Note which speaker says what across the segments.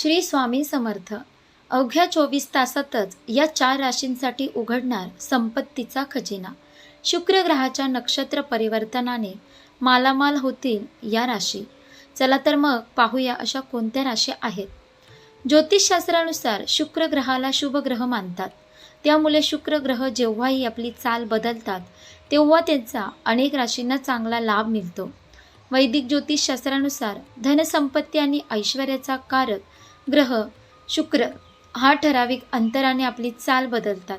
Speaker 1: श्री स्वामी समर्थ. अवघ्या चोवीस तासातच या चार राशींसाठी उघडणार संपत्तीचा खजिना. शुक्र ग्रहाच्या नक्षत्र परिवर्तनाने मालामाल होतील या राशी. चला तर मग पाहूया अशा कोणत्या राशी आहेत. ज्योतिषशास्त्रानुसार शुक्र ग्रहाला शुभ ग्रह मानतात. त्यामुळे शुक्र ग्रह जेव्हाही आपली चाल बदलतात तेव्हा त्यांचा अनेक राशींना चांगला लाभ मिळतो. वैदिक ज्योतिषशास्त्रानुसार धनसंपत्ती आणि ऐश्वर्याचा कारक ग्रह शुक्र हा ठराविक अंतराने आपली चाल बदलतात.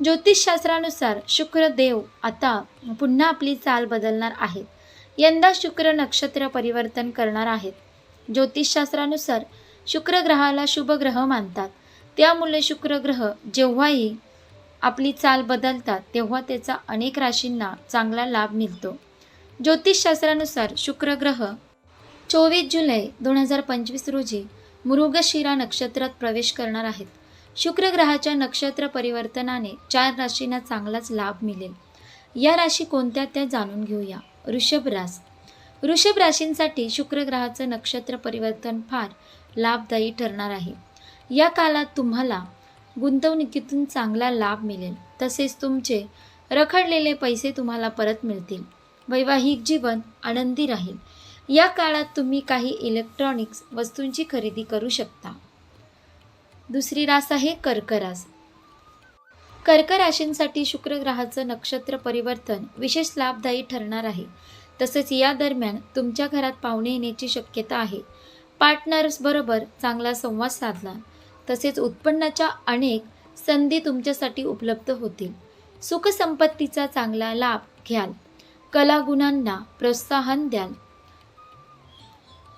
Speaker 1: ज्योतिषशास्त्रानुसार शुक्र देव आता पुन्हा आपली चाल बदलणार आहेत. यंदा शुक्र नक्षत्र परिवर्तन करणार आहेत. ज्योतिषशास्त्रानुसार शुक्र ग्रहाला शुभ ग्रह मानतात. त्यामुळे शुक्र ग्रह जेव्हाही आपली चाल बदलतात तेव्हा त्याचा अनेक राशींना चांगला लाभ मिळतो. ज्योतिषशास्त्रानुसार शुक्र ग्रह चोवीस जुलै दोन हजार पंचवीस रोजी मृगशिरा नक्षत्रात प्रवेश करणार आहेत. शुक्र ग्रहाच्या नक्षत्र परिवर्तनाने चार राशींना चांगलाच लाभ मिळेल. या राशी कोणत्या त्या जाणून घेऊया. वृषभ रास वृषभ राशींसाठी शुक्र ग्रहाचं नक्षत्र परिवर्तन फार लाभदायी ठरणार आहे. या काळात तुम्हाला गुंतवणुकीतून चांगला लाभ मिळेल. तसेच तुमचे रखडलेले पैसे तुम्हाला परत मिळतील. वैवाहिक जीवन आनंदी राहील. या काळात तुम्ही काही इलेक्ट्रॉनिक्स वस्तूंची खरेदी करू शकता. दुसरी रास आहे कर्करास. कर्क राशींसाठी शुक्र ग्रहाचं नक्षत्र परिवर्तन विशेष लाभदायी ठरणार आहे. तसेच या दरम्यान तुमच्या घरात पाहुणे येण्याची शक्यता आहे. पार्टनर्सबरोबर चांगला संवाद साधला. तसेच उत्पन्नाच्या अनेक संधी तुमच्यासाठी उपलब्ध होतील. सुखसंपत्तीचा चांगला लाभ घ्याल. कलागुणांना प्रोत्साहन द्याल.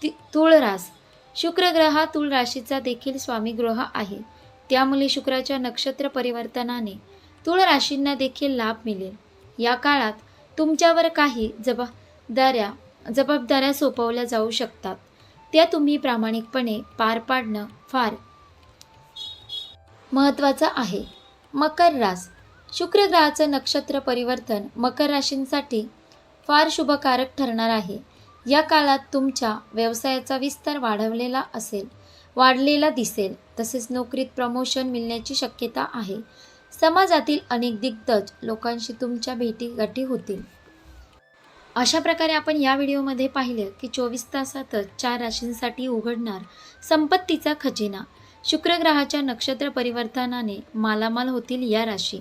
Speaker 1: ति- तुळरास शुक्र हा तुळ राशीचा देखील स्वामी ग्रह आहे. त्यामुळे शुक्राच्या नक्षत्र परिवर्तनाने तुळ राशींना देखील लाभ मिळेल. या काळात तुमच्यावर काही जबाबदाऱ्या जबाबदाऱ्या सोपवल्या जाऊ शकतात. त्या तुम्ही प्रामाणिकपणे पार पाडणं फार महत्त्वाचं आहे. मकर रास. शुक्र ग्रहाचं नक्षत्र परिवर्तन मकर राशींसाठी फार शुभकारक ठरणार आहे. या काळात तुमच्या व्यवसायाचा विस्तार वाढवलेला असेल वाढलेला दिसेल तसेच नोकरीत प्रमोशन मिळण्याची शक्यता आहे. समाजातील अनेक दिग्गज लोकांशी तुमच्या भेटीगाठी होतील. अशा प्रकारे आपण या व्हिडिओमध्ये पाहिलं की चोवीस तासातच चार राशींसाठी उघडणार संपत्तीचा खजिना शुक्रग्रहाच्या नक्षत्र परिवर्तनाने मालामाल होतील या राशी.